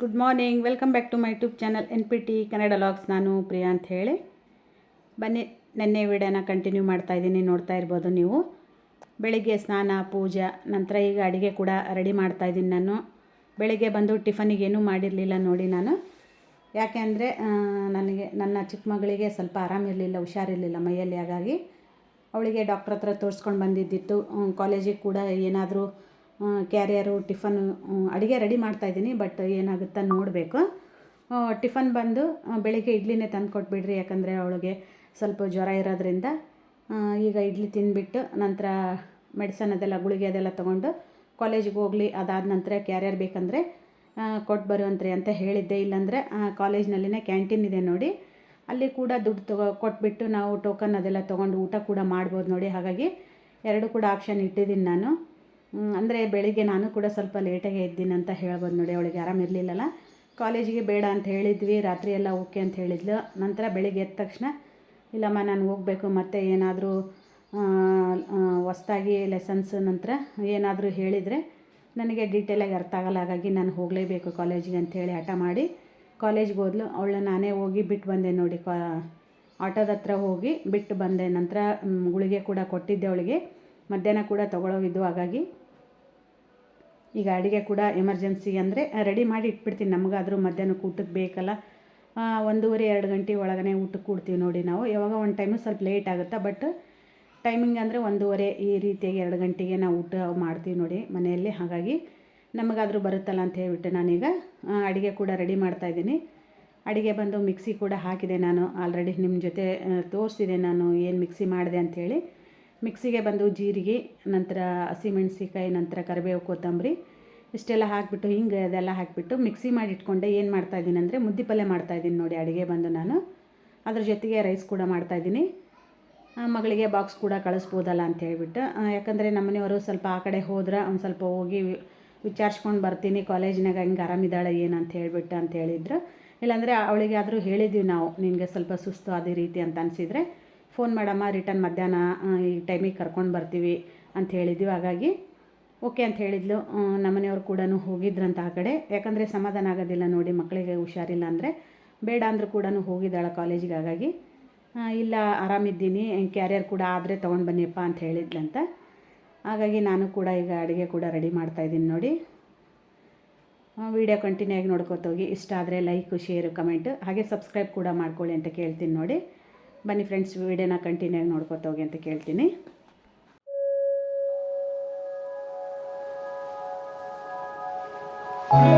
Good morning welcome back to my YouTube channel N P T Kannada vlogs ನಾನು ಪ್ರಿಯಾ ಅಂತ ಹೇಳಿ. ಬನ್ನಿ, ನೆನ್ನೆ ವಿಡಿಯೋನ ಕಂಟಿನ್ಯೂ ಮಾಡ್ತಾ ಇದ್ದೀನಿ, ನೋಡ್ತಾ ಇರ್ಬೋದು ನೀವು. ಬೆಳಿಗ್ಗೆ ಸ್ನಾನ, ಪೂಜೆ, ನಂತರ ಈಗ ಅಡುಗೆ ಕೂಡ ರೆಡಿ ಮಾಡ್ತಾ ಇದ್ದೀನಿ ನಾನು. ಬೆಳಿಗ್ಗೆ ಬಂದು ಟಿಫನಿಗೆ ಏನೂ ಮಾಡಿರಲಿಲ್ಲ ನೋಡಿ ನಾನು. ಯಾಕೆ ಅಂದರೆ ನನಗೆ, ನನ್ನ ಚಿಕ್ಕ ಮಗಳಿಗೆ ಸ್ವಲ್ಪ ಆರಾಮಿರಲಿಲ್ಲ ಹುಷಾರಿರಲಿಲ್ಲ ಮೈಯಲ್ಲಿ, ಹಾಗಾಗಿ ಅವಳಿಗೆ ಡಾಕ್ಟ್ರ್ ಹತ್ರ ತೋರಿಸ್ಕೊಂಡು ಬಂದಿದ್ದಿತ್ತು. ಕಾಲೇಜಿಗೆ ಕೂಡ ಏನಾದರೂ ಕ್ಯಾರಿಯರು ಟಿಫನ್ ಅಡುಗೆ ರೆಡಿ ಮಾಡ್ತಾಯಿದ್ದೀನಿ ಬಟ್ ಏನಾಗುತ್ತಾ ನೋಡಬೇಕು. ಟಿಫನ್ ಬಂದು ಬೆಳಿಗ್ಗೆ ಇಡ್ಲಿನೇ ತಂದು ಕೊಟ್ಬಿಡ್ರಿ, ಯಾಕಂದರೆ ಅವಳಿಗೆ ಸ್ವಲ್ಪ ಜ್ವರ ಇರೋದ್ರಿಂದ. ಈಗ ಇಡ್ಲಿ ತಿಂದುಬಿಟ್ಟು ನಂತರ ಮೆಡಿಸನ್ ಅದೆಲ್ಲ, ಗುಳಿಗೆ ಅದೆಲ್ಲ ತೊಗೊಂಡು ಕಾಲೇಜಿಗೆ ಹೋಗಲಿ, ಅದಾದ ನಂತರ ಕ್ಯಾರಿಯರ್ ಬೇಕಂದರೆ ಕೊಟ್ಟು ಬರುವಂತ್ರಿ ಅಂತ ಹೇಳಿದ್ದೆ. ಇಲ್ಲಾಂದರೆ ಕಾಲೇಜ್ನಲ್ಲಿನೇ ಕ್ಯಾಂಟೀನ್ ಇದೆ ನೋಡಿ. ಅಲ್ಲಿ ಕೂಡ ದುಡ್ಡು ತಗೋ, ಕೊಟ್ಬಿಟ್ಟು ನಾವು ಟೋಕನ್ ಅದೆಲ್ಲ ತೊಗೊಂಡು ಊಟ ಕೂಡ ಮಾಡ್ಬೋದು ನೋಡಿ. ಹಾಗಾಗಿ ಎರಡು ಕೂಡ ಆಪ್ಷನ್ ಇಟ್ಟಿದ್ದೀನಿ ನಾನು. ಅಂದರೆ ಬೆಳಿಗ್ಗೆ ನಾನು ಕೂಡ ಸ್ವಲ್ಪ ಲೇಟಾಗೆ ಎದ್ದೀನಿ ಅಂತ ಹೇಳ್ಬೋದು ನೋಡಿ, ಅವಳಿಗೆ ಆರಾಮಿರಲಿಲ್ಲಲ್ಲ ಕಾಲೇಜಿಗೆ ಬೇಡ ಅಂತ ಹೇಳಿದ್ವಿ, ರಾತ್ರಿ ಎಲ್ಲ ಓಕೆ ಅಂತ ಹೇಳಿದ್ಲು. ನಂತರ ಬೆಳಿಗ್ಗೆ ಎದ್ದ ತಕ್ಷಣ, ಇಲ್ಲಮ್ಮ, ನಾನು ಹೋಗಬೇಕು, ಮತ್ತೆ ಏನಾದರೂ ಹೊಸ್ದಾಗಿ ಲೆಸನ್ಸ್ ನಂತರ ಏನಾದರೂ ಹೇಳಿದರೆ ನನಗೆ ಡೀಟೇಲಾಗಿ ಅರ್ಥ ಆಗಲ್ಲ, ಹಾಗಾಗಿ ನಾನು ಹೋಗಲೇಬೇಕು ಕಾಲೇಜಿಗೆ ಅಂಥೇಳಿ ಹಠ ಮಾಡಿ ಕಾಲೇಜ್ಗೆ ಹೋದ್ಲು. ಅವಳನ್ನ ನಾನೇ ಹೋಗಿ ಬಿಟ್ಟು ಬಂದೆ ನೋಡಿ, ಕಾ, ಆಟೋದ ಹತ್ರ ಹೋಗಿ ಬಿಟ್ಟು ಬಂದೆ. ನಂತರ ಗುಳಿಗೆ ಕೂಡ ಕೊಟ್ಟಿದ್ದೆ ಅವಳಿಗೆ. ಮಧ್ಯಾಹ್ನ ಕೂಡ ತೊಗೊಳೋವಿದ್ದು, ಹಾಗಾಗಿ ಈಗ ಅಡುಗೆ ಕೂಡ ಎಮರ್ಜೆನ್ಸಿ ಅಂದರೆ ರೆಡಿ ಮಾಡಿ ಇಟ್ಬಿಡ್ತೀನಿ. ನಮಗಾದರೂ ಮಧ್ಯಾಹ್ನಕ್ಕೆ ಊಟಕ್ಕೆ ಬೇಕಲ್ಲ. ಒಂದೂವರೆ, ಎರಡು ಗಂಟೆ ಒಳಗನೆ ಊಟಕ್ಕೆ ಕೂಡ್ತೀವಿ ನೋಡಿ ನಾವು. ಯಾವಾಗ ಒಂದು ಟೈಮು ಸ್ವಲ್ಪ ಲೇಟ್ ಆಗುತ್ತೆ ಬಟ್ ಟೈಮಿಂಗ್ ಅಂದರೆ ಒಂದೂವರೆ ಈ ರೀತಿಯಾಗಿ ಎರಡು ಗಂಟೆಗೆ ನಾವು ಊಟ ಮಾಡ್ತೀವಿ ನೋಡಿ ಮನೆಯಲ್ಲಿ. ಹಾಗಾಗಿ ನಮಗಾದರೂ ಬರುತ್ತಲ್ಲ ಅಂತ ಹೇಳಿಬಿಟ್ಟು ನಾನೀಗ ಅಡುಗೆ ಕೂಡ ರೆಡಿ ಮಾಡ್ತಾಯಿದ್ದೀನಿ ಅಡುಗೆ ಬಂದು ಮಿಕ್ಸಿ ಕೂಡ ಹಾಕಿದೆ ನಾನು. ಆಲ್ರೆಡಿ ನಿಮ್ಮ ಜೊತೆ ತೋರಿಸಿದೆ ನಾನು ಏನು ಮಿಕ್ಸಿ ಮಾಡಿದೆ ಅಂಥೇಳಿ ಮಿಕ್ಸಿಗೆ ಬಂದು ಜೀರಿಗೆ ನಂತರ ಹಸಿಮೆಣಸಿಕಾಯಿ ನಂತರ ಕರಿಬೇವು ಕೊತ್ತಂಬರಿ ಇಷ್ಟೆಲ್ಲ ಹಾಕಿಬಿಟ್ಟು ಹಿಂಗೆ ಅದೆಲ್ಲ ಹಾಕಿಬಿಟ್ಟು ಮಿಕ್ಸಿ ಮಾಡಿ ಇಟ್ಕೊಂಡೆ ಏನು ಮಾಡ್ತಾಯಿದ್ದೀನಿ ಅಂದರೆ ಮುದ್ದೆ ಪಲ್ಯ ಮಾಡ್ತಾಯಿದ್ದೀನಿ ನೋಡಿ ಅಡುಗೆ ಬಂದು ನಾನು. ಅದ್ರ ಜೊತೆಗೆ ರೈಸ್ ಕೂಡ ಮಾಡ್ತಾಯಿದ್ದೀನಿ ಆ, ಮಗಳಿಗೆ ಬಾಕ್ಸ್ ಕೂಡ ಕಳಿಸ್ಬೋದಲ್ಲ ಅಂತ ಹೇಳಿಬಿಟ್ಟು. ಯಾಕಂದರೆ ನಮ್ಮನೆಯವರು ಸ್ವಲ್ಪ ಆ ಕಡೆ ಹೋದ್ರೆ ಒಂದು ಸ್ವಲ್ಪ ಹೋಗಿ ವಿಚಾರಿಸ್ಕೊಂಡು ಬರ್ತೀನಿ ಕಾಲೇಜಿನಾಗ ಹಿಂಗೆ ಆರಾಮಿದ್ದಾಳೆ ಏನು ಅಂತ ಹೇಳಿಬಿಟ್ಟು ಅಂತ ಹೇಳಿದ್ರು. ಇಲ್ಲಾಂದರೆ ಅವಳಿಗೆ ಆದರೂ ಹೇಳಿದ್ವಿ ನಾವು ನಿನಗೆ ಸ್ವಲ್ಪ ಸುಸ್ತು ಅದೇ ರೀತಿ ಅಂತ ಅನಿಸಿದರೆ. ಫೋನ್ ಮಾಡಮ್ಮ ರಿಟರ್ನ್ ಮಧ್ಯಾಹ್ನ ಈ ಟೈಮಿಗೆ ಕರ್ಕೊಂಡು ಬರ್ತೀವಿ ಅಂತ ಹೇಳಿದ್ವಿ. ಹಾಗಾಗಿ ಓಕೆ ಅಂತ ಹೇಳಿದ್ಲು. ನಮ್ಮ ನಮ್ಮನೆಯವ್ರು ಕೂಡ ಹೋಗಿದ್ರಂತ ಆ ಕಡೆ. ಯಾಕಂದರೆ ಸಮಾಧಾನ ಆಗೋದಿಲ್ಲ ನೋಡಿ, ಮಕ್ಕಳಿಗೆ ಹುಷಾರಿಲ್ಲ ಅಂದರೆ. ಬೇಡ ಅಂದರೂ ಕೂಡ ಹೋಗಿದ್ದಾಳೆ ಕಾಲೇಜಿಗೆ ಹಾಗಾಗಿ ಇಲ್ಲ, ಆರಾಮಿದ್ದೀನಿ. ಕ್ಯಾರಿಯರ್ ಕೂಡ ಆದರೆ ತೊಗೊಂಡು ಬನ್ನಿಯಪ್ಪ ಅಂತ ಹೇಳಿದ್ಲಂತ. ಹಾಗಾಗಿ ನಾನು ಕೂಡ ಈಗ ಅಡುಗೆ ಕೂಡ ರೆಡಿ ಮಾಡ್ತಾಯಿದ್ದೀನಿ ನೋಡಿ. ವಿಡಿಯೋ ಕಂಟಿನ್ಯೂ ಆಗಿ ನೋಡ್ಕೊತೋಗಿ ಇಷ್ಟ ಆದರೆ ಲೈಕು ಶೇರು ಕಮೆಂಟು ಹಾಗೆ ಸಬ್ಸ್ಕ್ರೈಬ್ ಕೂಡ ಮಾಡ್ಕೊಳ್ಳಿ ಅಂತ ಕೇಳ್ತೀನಿ ನೋಡಿ. ಬನ್ನಿ ಫ್ರೆಂಡ್ಸ್ ವಿಡಿಯೋನ ಕಂಟಿನ್ಯೂ ಆಗಿ ನೋಡ್ಕೊತ ಹೋಗಿ ಅಂತ ಕೇಳ್ತೀನಿ. Hi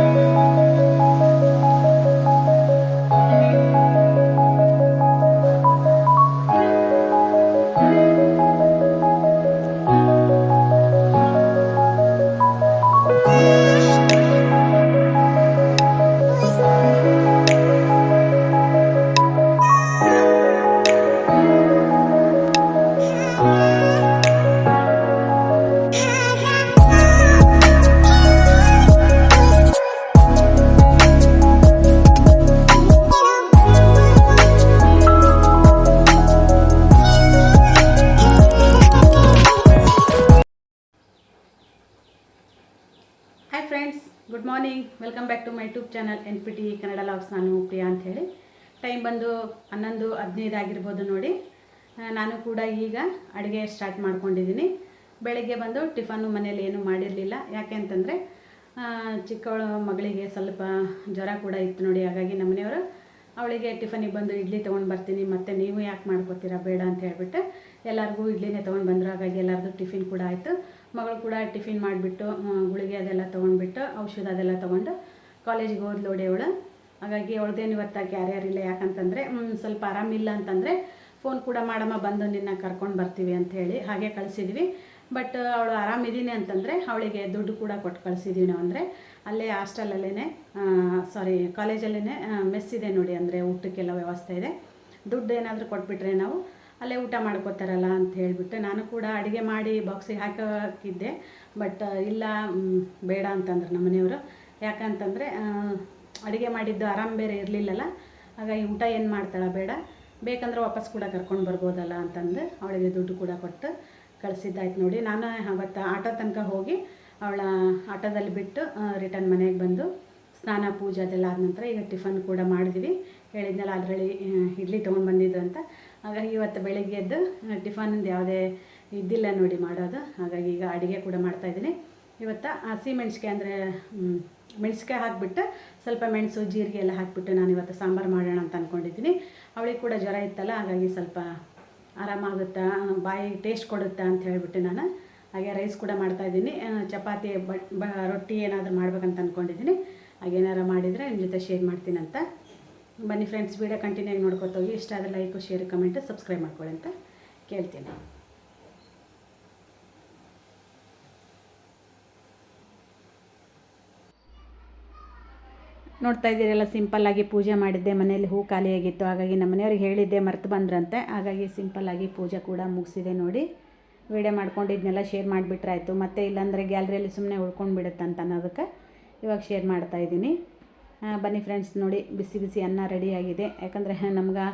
morning welcome back to my YouTube channel N P T Kannada vlogs ನಾನು ಪ್ರಿಯಾ ಅಂತ ಹೇಳಿ. ಟೈಮ್ ಬಂದು ಹನ್ನೊಂದು, ಹದಿನೈದು ಆಗಿರ್ಬೋದು ನೋಡಿ. ನಾನು ಕೂಡ ಈಗ ಅಡುಗೆ ಸ್ಟಾರ್ಟ್ ಮಾಡ್ಕೊಂಡಿದ್ದೀನಿ. ಬೆಳಗ್ಗೆ ಬಂದು ಟಿಫನ್ನು ಮನೇಲಿ ಏನೂ ಮಾಡಿರಲಿಲ್ಲ. ಯಾಕೆ ಅಂತಂದರೆ ಚಿಕ್ಕವಳ ಮಗಳಿಗೆ ಸ್ವಲ್ಪ ಜ್ವರ ಕೂಡ ಇತ್ತು ನೋಡಿ. ಹಾಗಾಗಿ ನಮ್ಮನೆಯವರು ಅವಳಿಗೆ ಟಿಫನಿಗೆ ಬಂದು ಇಡ್ಲಿ ತೊಗೊಂಡು ಬರ್ತೀನಿ. ಮತ್ತು ನೀವು ಯಾಕೆ ಮಾಡ್ಕೊತೀರಾ? ಬೇಡ ಅಂತ ಹೇಳ್ಬಿಟ್ಟು ಎಲ್ಲರಿಗೂ ಇಡ್ಲಿನೇ ತೊಗೊಂಡು ಬಂದರು. ಹಾಗಾಗಿ ಎಲ್ಲರದು ಟಿಫಿನ್ ಕೂಡ ಆಯಿತು. ಮಗಳು ಕೂಡ ಟಿಫಿನ್ ಮಾಡಿಬಿಟ್ಟು ಗುಳಿಗೆ ಅದೆಲ್ಲ ತೊಗೊಂಡ್ಬಿಟ್ಟು, ಔಷಧ ಅದೆಲ್ಲ ತೊಗೊಂಡು ಕಾಲೇಜಿಗೆ ಹೋದ್ಲು ನೋಡಿ ಅವಳು. ಹಾಗಾಗಿ ಅವಳದೇನು ಇವತ್ತು ಕ್ಯಾರಿಯರ್ ಇಲ್ಲ ಯಾಕಂತಂದರೆ ಸ್ವಲ್ಪ ಆರಾಮಿಲ್ಲ ಅಂತಂದರೆ ಫೋನ್ ಕೂಡ ಮಾಡಮ್ಮ ಬಂದು ನಿನ್ನ ಕರ್ಕೊಂಡು ಬರ್ತೀವಿ ಅಂತ ಹೇಳಿ ಹಾಗೆ ಕಳಿಸಿದ್ವಿ. ಬಟ್ ಅವಳು ಆರಾಮಿದ್ದೀನಿ ಅಂತಂದರೆ ಅವಳಿಗೆ ದುಡ್ಡು ಕೂಡ ಕೊಟ್ಟು ಕಳಿಸಿದ್ವಿ ನಾವು ಅಂದರೆ ಅಲ್ಲೇ ಹಾಸ್ಟೆಲಲ್ಲೇ ಸಾರಿ ಕಾಲೇಜಲ್ಲೇ ಮೆಸ್ ಇದೆ ನೋಡಿ ಅಂದರೆ ಊಟಕ್ಕೆಲ್ಲ ವ್ಯವಸ್ಥೆ ಇದೆ. ದುಡ್ಡು ಏನಾದರೂ ಕೊಟ್ಬಿಟ್ರೆ ನಾವು ಅಲ್ಲೇ ಊಟ ಮಾಡ್ಕೋತಾರಲ್ಲ ಅಂತ ಹೇಳಿಬಿಟ್ಟು ನಾನು ಕೂಡ ಅಡುಗೆ ಮಾಡಿ ಬಾಕ್ಸಿಗೆ ಹಾಕಿದ್ದೆ. ಬಟ್, ಇಲ್ಲ ಬೇಡ ಅಂತಂದ್ರೆ ನಮ್ಮ ಮನೆಯವರು. ಯಾಕಂತಂದರೆ ಅಡುಗೆ ಮಾಡಿದ್ದು ಆರಾಮ್ ಬೇರೆ ಇರಲಿಲ್ಲಲ್ಲ. ಹಾಗಾಗಿ ಊಟ ಏನು ಮಾಡ್ತಾಳೆ ಬೇಡ. ಬೇಕಂದ್ರೆ ವಾಪಸ್ ಕೂಡ ಕರ್ಕೊಂಡು ಬರ್ಬೋದಲ್ಲ ಅಂತಂದು ಅವಳಿಗೆ ದುಡ್ಡು ಕೂಡ ಕೊಟ್ಟು ಕಳಿಸಿದ್ದಾಯ್ತು ನೋಡಿ. ನಾನು ಅವತ್ತು ಆಟೋ ತನಕ ಹೋಗಿ ಅವಳ ಆಟೋದಲ್ಲಿ ಬಿಟ್ಟು ರಿಟರ್ನ್ ಮನೆಗೆ ಬಂದು ಸ್ನಾನ, ಪೂಜೆ ಅದೆಲ್ಲ ಆದ ನಂತರ ಈಗ ಟಿಫನ್ ಕೂಡ ಮಾಡಿದ್ವಿ. ಹೇಳಿದ್ನಲ್ಲ ಅದರಲ್ಲಿ ಇಡ್ಲಿ ತೊಗೊಂಡು ಬಂದಿದ್ದು ಅಂತ. ಹಾಗಾಗಿ ಇವತ್ತು ಬೆಳಿಗ್ಗೆ ಎದ್ದು ಟಿಫನ್ದು ಯಾವುದೇ ಇದ್ದಿಲ್ಲ ನೋಡಿ ಮಾಡೋದು. ಹಾಗಾಗಿ ಈಗ ಅಡುಗೆ ಕೂಡ ಮಾಡ್ತಾಯಿದ್ದೀನಿ ಇವತ್ತು ಹಸಿ ಮೆಣಸಿಕಾಯಿ ಅಂದರೆ ಮೆಣಸಿಕಾಯಿ ಹಾಕಿಬಿಟ್ಟು, ಸ್ವಲ್ಪ ಮೆಣಸು, ಜೀರಿಗೆ ಎಲ್ಲ ಹಾಕಿಬಿಟ್ಟು ನಾನು ಇವತ್ತು ಸಾಂಬಾರು ಮಾಡೋಣ ಅಂತ ಅಂದ್ಕೊಂಡಿದ್ದೀನಿ ಅವಳಿಗೆ ಕೂಡ ಜ್ವರ ಇತ್ತಲ್ಲ, ಹಾಗಾಗಿ ಸ್ವಲ್ಪ ಆರಾಮಾಗುತ್ತಾ, ಬಾಯಿ ಟೇಸ್ಟ್ ಕೊಡುತ್ತಾ ಅಂತ ಹೇಳಿಬಿಟ್ಟು ನಾನು ಹಾಗೆ ರೈಸ್ ಕೂಡ ಮಾಡ್ತಾಯಿದ್ದೀನಿ ಚಪಾತಿ, ಬ ರೊಟ್ಟಿ ಏನಾದರೂ ಮಾಡ್ಬೇಕಂತ ಅಂದ್ಕೊಂಡಿದ್ದೀನಿ ಹಾಗೇನಾರು ಮಾಡಿದರೆ ನಿಮ್ಮ ಜೊತೆ ಶೇರ್ ಮಾಡ್ತೀನಂತ. ಬನ್ನಿ ಫ್ರೆಂಡ್ಸ್ ವೀಡಿಯೋ ಕಂಟಿನ್ಯೂ ಆಗಿ ನೋಡ್ಕೊತ ಹೋಗಿ. ಇಷ್ಟ ಆದರೆ ಲೈಕು ಶೇರ್ ಕಮೆಂಟ್ ಸಬ್ಸ್ಕ್ರೈಬ್ ಮಾಡ್ಕೊಳ್ಳಿ ಅಂತ ಕೇಳ್ತೀನಿ. ನೋಡ್ತಾ ಇದ್ದೀರಲ್ಲ ಸಿಂಪಲ್ಲಾಗಿ ಪೂಜೆ ಮಾಡಿದ್ದೆ. ಮನೆಯಲ್ಲಿ ಹೂ ಖಾಲಿಯಾಗಿತ್ತು ಹಾಗಾಗಿ ನಮ್ಮ ಮನೆಯವ್ರಿಗೆ ಹೇಳಿದ್ದೆ, ಮರೆತು ಬಂದ್ರಂತೆ. ಹಾಗಾಗಿ ಸಿಂಪಲ್ಲಾಗಿ ಪೂಜೆ ಕೂಡ ಮುಗಿಸಿದೆ ನೋಡಿ. ವೀಡಿಯೋ ಮಾಡ್ಕೊಂಡಿದ್ನೆಲ್ಲ ಶೇರ್ ಮಾಡಿಬಿಟ್ರೆ ಆಯಿತು ಮತ್ತು ಇಲ್ಲಾಂದರೆ ಗ್ಯಾಲ್ರಿಯಲ್ಲಿ ಸುಮ್ಮನೆ ಉಳ್ಕೊಂಡು ಬಿಡುತ್ತೆ ಅಂತ ಅನ್ನೋದಕ್ಕೆ ಇವಾಗ ಶೇರ್ ಮಾಡ್ತಾಯಿದ್ದೀನಿ ಬನ್ನಿ ಫ್ರೆಂಡ್ಸ್ ನೋಡಿ, ಬಿಸಿ ಬಿಸಿ ಅನ್ನ ರೆಡಿಯಾಗಿದೆ ಯಾಕಂದರೆ ನಮ್ಗೆ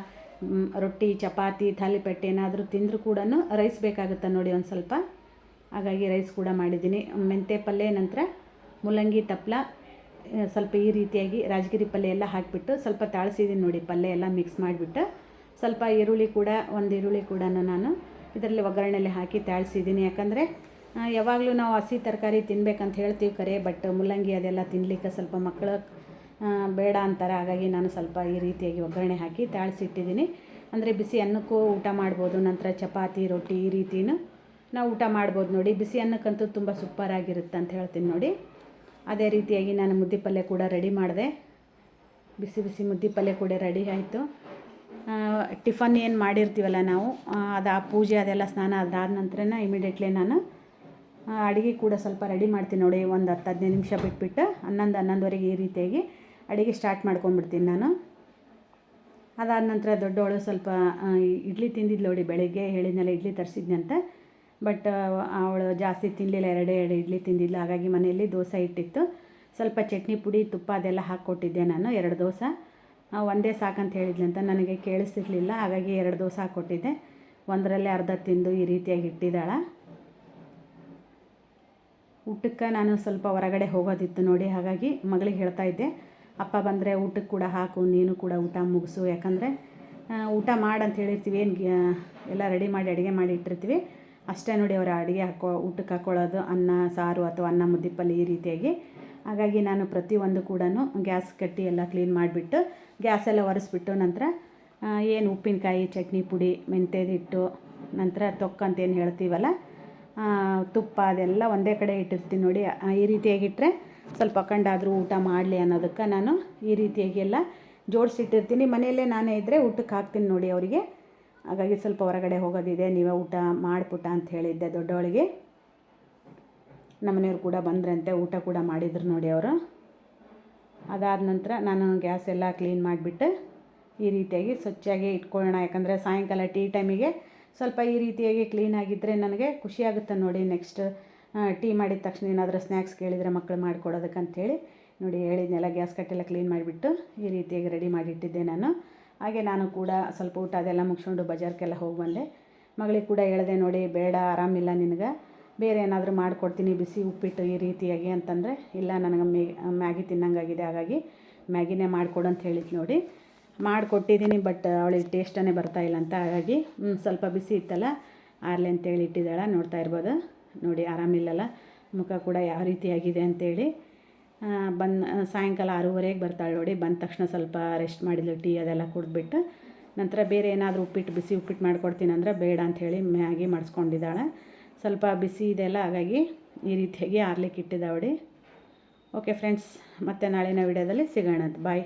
ರೊಟ್ಟಿ, ಚಪಾತಿ ಥಾಲಿಪೆಟ್ಟೆ ಏನಾದರೂ ತಿಂದರೂ ಕೂಡ ರೈಸ್ ಬೇಕಾಗುತ್ತೆ ನೋಡಿ ಒಂದು ಸ್ವಲ್ಪ. ಹಾಗಾಗಿ ರೈಸ್ ಕೂಡ ಮಾಡಿದ್ದೀನಿ. ಮೆಂತೆ ಪಲ್ಯ ನಂತರ ಮೂಲಂಗಿ ತಪ್ಪಲ ಸ್ವಲ್ಪ ಈ ರೀತಿಯಾಗಿ ರಾಜಗಿರಿ ಪಲ್ಯ ಎಲ್ಲ ಹಾಕಿಬಿಟ್ಟು ಸ್ವಲ್ಪ ತಾಳಿಸಿದ್ದೀನಿ ನೋಡಿ ಪಲ್ಯ ಎಲ್ಲ ಮಿಕ್ಸ್ ಮಾಡಿಬಿಟ್ಟು. ಸ್ವಲ್ಪ ಈರುಳ್ಳಿ ಕೂಡ, ಒಂದು ಈರುಳ್ಳಿ ಕೂಡ ನಾನು ಇದರಲ್ಲಿ ಒಗ್ಗರಣೆಯಲ್ಲಿ ಹಾಕಿ ತಾಳಿಸಿದ್ದೀನಿ ಯಾಕಂದರೆ ಯಾವಾಗಲೂ ನಾವು ಹಸಿ ತರಕಾರಿ ತಿನ್ಬೇಕಂತ ಹೇಳ್ತೀವಿ ಕರೆ ಬಟ್ ಮೂಲಂಗಿ ಅದೆಲ್ಲ ತಿನ್ನಲಿಕ್ಕೆ ಸ್ವಲ್ಪ ಮಕ್ಕಳು ಬೇಡ ಅಂತಾರೆ. ಹಾಗಾಗಿ ನಾನು ಸ್ವಲ್ಪ ಈ ರೀತಿಯಾಗಿ ಒಗ್ಗರಣೆ ಹಾಕಿ ತಾಳಿಸಿಟ್ಟಿದ್ದೀನಿ. ಅಂದರೆ ಬಿಸಿ ಅನ್ನಕ್ಕೂ ಊಟ ಮಾಡ್ಬೋದು, ನಂತರ ಚಪಾತಿ, ರೊಟ್ಟಿ ಈ ರೀತಿನೂ ನಾವು ಊಟ ಮಾಡ್ಬೋದು ನೋಡಿ. ಬಿಸಿ ಅನ್ನಕ್ಕಂತೂ ತುಂಬ ಸೂಪರಾಗಿರುತ್ತೆ ಅಂತ ಹೇಳ್ತೀನಿ ನೋಡಿ. ಅದೇ ರೀತಿಯಾಗಿ ನಾನು ಮುದ್ದೆ ಪಲ್ಯ ಕೂಡ ರೆಡಿ ಮಾಡಿದೆ. ಬಿಸಿ ಬಿಸಿ ಮುದ್ದೆ ಪಲ್ಯ ಕೂಡ ರೆಡಿ ಆಯಿತು. ಟಿಫನ್ ಏನು ಮಾಡಿರ್ತೀವಲ್ಲ ನಾವು ಅದು ಆ ಪೂಜೆ ಅದೆಲ್ಲ ಸ್ನಾನ ಅದಾದ ನಂತರನೇ ಇಮಿಡಿಯೇಟ್ಲಿ ನಾನು ಅಡುಗೆ ಕೂಡ ಸ್ವಲ್ಪ ರೆಡಿ ಮಾಡ್ತೀನಿ ನೋಡಿ. ಒಂದು ಹತ್ತು ಹದಿನೈದು ನಿಮಿಷ ಬಿಟ್ಬಿಟ್ಟು ಹನ್ನೊಂದು ಹನ್ನೊಂದುವರೆಗೆ ಈ ರೀತಿಯಾಗಿ ಅಡುಗೆ ಸ್ಟಾರ್ಟ್ ಮಾಡ್ಕೊಂಬಿಡ್ತೀನಿ ನಾನು. ಅದಾದ ನಂತರ ದೊಡ್ಡವಳು ಸ್ವಲ್ಪ ಇಡ್ಲಿ ತಿಂದಿದ್ದು ನೋಡಿ ಬೆಳಗ್ಗೆ, ಹೇಳಿದ್ನಲ್ಲ ಇಡ್ಲಿ ತರಿಸಿದ್ನಂತ. ಬಟ್ ಅವಳು ಜಾಸ್ತಿ ತಿನ್ನಲಿಲ್ಲ ಎರಡೇ, ಎರಡು ಇಡ್ಲಿ ತಿಂದಿಲ್ಲ ಹಾಗಾಗಿ ಮನೆಯಲ್ಲಿ ದೋಸೆ ಇಟ್ಟಿತ್ತು. ಸ್ವಲ್ಪ ಚಟ್ನಿ, ಪುಡಿ, ತುಪ್ಪ ಅದೆಲ್ಲ ಹಾಕ್ಕೊಟ್ಟಿದ್ದೆ ನಾನು, ಎರಡು ದೋಸೆ. ಒಂದೇ ಒಂದೇ ಸಾಕಂತ ಹೇಳಿದ್ಲಂತ. ನನಗೆ ಕೇಳಿಸ್ತಿರ್ಲಿಲ್ಲ, ಹಾಗಾಗಿ ಎರಡು ದೋಸೆ ಹಾಕ್ಕೊಟ್ಟಿದ್ದೆ. ಒಂದರಲ್ಲೇ ಅರ್ಧ ತಿಂದು ಈ ರೀತಿಯಾಗಿ ಇಟ್ಟಿದ್ದಾಳೆ. ಊಟಕ್ಕೆ ನಾನು ಸ್ವಲ್ಪ ಹೊರಗಡೆ ಹೋಗೋದಿತ್ತು ನೋಡಿ, ಹಾಗಾಗಿ ಮಗಳಿಗೆ ಹೇಳ್ತಾ ಇದ್ದೆ. ಅಪ್ಪ ಬಂದರೆ ಊಟಕ್ಕೆ ಕೂಡ ಹಾಕು, ನೀನು ಕೂಡ ಊಟ ಮುಗಿಸು. ಯಾಕಂದರೆ ಊಟ ಮಾಡಂತ ಹೇಳಿರ್ತೀವಿ. ಏನು ಎಲ್ಲ ರೆಡಿ ಮಾಡಿ ಅಡುಗೆ ಮಾಡಿ ಇಟ್ಟಿರ್ತೀವಿ. ಅಷ್ಟೇ ನೋಡಿ ಅವರ ಅಡುಗೆ ಹಾಕೋ, ಊಟಕ್ಕೆ ಹಾಕ್ಕೊಳ್ಳೋದು ಅನ್ನ, ಸಾರು ಅಥವಾ ಅನ್ನ ಮುದ್ದೆ ಈ ರೀತಿಯಾಗಿ. ಹಾಗಾಗಿ ನಾನು ಪ್ರತಿಯೊಂದು ಕೂಡ ಗ್ಯಾಸ್ ಕಟ್ಟಿ ಎಲ್ಲ ಕ್ಲೀನ್ ಮಾಡಿಬಿಟ್ಟು ಗ್ಯಾಸೆಲ್ಲ ಒರೆಸ್ಬಿಟ್ಟು ನಂತರ ಏನು ಉಪ್ಪಿನಕಾಯಿ, ಚಟ್ನಿ, ಪುಡಿ ಮೆಂತ್ಯದಿಟ್ಟು ನಂತರ ತೊಕ್ಕ ಅಂತ ಏನು ಹೇಳ್ತೀವಲ್ಲ ತುಪ್ಪ ಅದೆಲ್ಲ ಒಂದೇ ಕಡೆ ಇಟ್ಟಿರ್ತೀನಿ ನೋಡಿ. ಈ ರೀತಿಯಾಗಿಟ್ಟರೆ ಸ್ವಲ್ಪ ಕಂಡಾದರೂ ಊಟ ಮಾಡಲಿ ಅನ್ನೋದಕ್ಕೆ ನಾನು ಈ ರೀತಿಯಾಗಿ ಎಲ್ಲ ಜೋಡಿಸಿಟ್ಟಿರ್ತೀನಿ. ಮನೆಯಲ್ಲೇ ನಾನೇ ಇದ್ದರೆ ಊಟಕ್ಕೆ ಹಾಕ್ತೀನಿ ನೋಡಿ ಅವರಿಗೆ. ಹಾಗಾಗಿ ಸ್ವಲ್ಪ ಹೊರಗಡೆ ಹೋಗೋದಿದೆ, ನೀವೇ ಊಟ ಮಾಡಿಪುಟ ಅಂತ ಹೇಳಿದ್ದೆ ದೊಡ್ಡವಳಿಗೆ. ನಮ್ಮನೆಯವ್ರು ಕೂಡ ಬಂದ್ರಂತೆ, ಊಟ ಕೂಡ ಮಾಡಿದ್ರು ನೋಡಿ ಅವರು. ಅದಾದ ನಂತರ ನಾನು ಗ್ಯಾಸ್ ಎಲ್ಲ ಕ್ಲೀನ್ ಮಾಡಿಬಿಟ್ಟು ಈ ರೀತಿಯಾಗಿ ಸ್ವಚ್ಛಾಗಿ ಇಟ್ಕೊಳ್ಳೋಣ. ಯಾಕಂದರೆ ಸಾಯಂಕಾಲ ಟೀ ಟೈಮಿಗೆ ಸ್ವಲ್ಪ ಈ ರೀತಿಯಾಗಿ ಕ್ಲೀನಾಗಿದ್ದರೆ ನನಗೆ ಖುಷಿಯಾಗುತ್ತೆ ನೋಡಿ ನೆಕ್ಸ್ಟ್ ಟೀ ಮಾಡಿದ ತಕ್ಷಣ ಏನಾದರೂ ಸ್ನ್ಯಾಕ್ಸ್ ಕೇಳಿದರೆ ಮಕ್ಕಳು ಮಾಡಿಕೊಡೋದಕ್ಕಂಥೇಳಿ ನೋಡಿ ಹೇಳಿದ್ನೆಲ್ಲ, ಗ್ಯಾಸ್ ಕಟ್ಟೆಲ್ಲ ಕ್ಲೀನ್ ಮಾಡಿಬಿಟ್ಟು ಈ ರೀತಿಯಾಗಿ ರೆಡಿ ಮಾಡಿಟ್ಟಿದ್ದೆ ನಾನು. ಹಾಗೆ ನಾನು ಕೂಡ ಸ್ವಲ್ಪ ಊಟ ಅದೆಲ್ಲ ಮುಗಿಸ್ಕೊಂಡು ಬಜಾರ್ಗೆಲ್ಲ ಹೋಗಿ ಬಂದೆ. ಮಗಳಿಗೆ ಕೂಡ ಹೇಳಿದೆ, ನೋಡಿ, ಬೇಡ, ಆರಾಮಿಲ್ಲ ನಿನಗೆ. ಬೇರೆ ಏನಾದರೂ ಮಾಡಿಕೊಡ್ತೀನಿ, ಬಿಸಿ ಉಪ್ಪಿಟ್ಟು ಈ ರೀತಿಯಾಗಿ ಅಂತಂದರೆ, ಇಲ್ಲ, ನನಗೆ ಮ್ಯಾಗಿ ತಿನ್ನಂಗಾಗಿದೆ, ಹಾಗಾಗಿ ಮ್ಯಾಗಿನೇ ಮಾಡಿಕೊಡು ಅಂತ ಹೇಳಿದ್ದು ನೋಡಿ. ಮಾಡಿಕೊಟ್ಟಿದ್ದೀನಿ ಬಟ್ ಅವಳಿಗೆ ಟೇಸ್ಟನೇ ಬರ್ತಾಯಿಲ್ಲ ಅಂತ. ಹಾಗಾಗಿ ಸ್ವಲ್ಪ ಬಿಸಿ ಇತ್ತಲ್ಲ, ಆರ್ಲೆ ಅಂತೇಳಿ ಇಟ್ಟಿದ್ದಾಳೆ, ನೋಡ್ತಾ ಇರ್ಬೋದು. ನೋಡಿ ಆರಾಮಿಲ್ಲಲ್ಲ ಮುಖ ಕೂಡ ಯಾವ ರೀತಿಯಾಗಿದೆ ಅಂತೇಳಿ. ಬಂದು, ಸಾಯಂಕಾಲ ಆರೂವರೆಗೆ ಬರ್ತಾಳೆ ನೋಡಿ. ಬಂದ ತಕ್ಷಣ ಸ್ವಲ್ಪ ರೆಸ್ಟ್ ಮಾಡಿದ್ಲು ಟೀ ಅದೆಲ್ಲ ಕುಡಿದ್ಬಿಟ್ಟು. ನಂತರ ಬೇರೆ ಏನಾದರೂ ಉಪ್ಪಿಟ್ಟು, ಬಿಸಿ ಉಪ್ಪಿಟ್ಟು ಮಾಡ್ಕೊಡ್ತೀನಿ ಅಂದರೆ ಬೇಡ ಅಂಥೇಳಿ ಮ್ಯಾಗಿ ಮಾಡಿಸ್ಕೊಂಡಿದ್ದಾಳೆ. ಸ್ವಲ್ಪ ಬಿಸಿ ಇದೆಲ್ಲ ಹಾಗಾಗಿ ಈ ರೀತಿಯಾಗಿ ಆರ್ಲಿಕ್ಕೆ ಇಟ್ಟಿದ್ದಾವಡಿ ಓಕೆ ಫ್ರೆಂಡ್ಸ್ ಮತ್ತೆ ನಾಳಿನ ವಿಡಿಯೋದಲ್ಲಿ ಸಿಗೋಣ ಬಾಯ್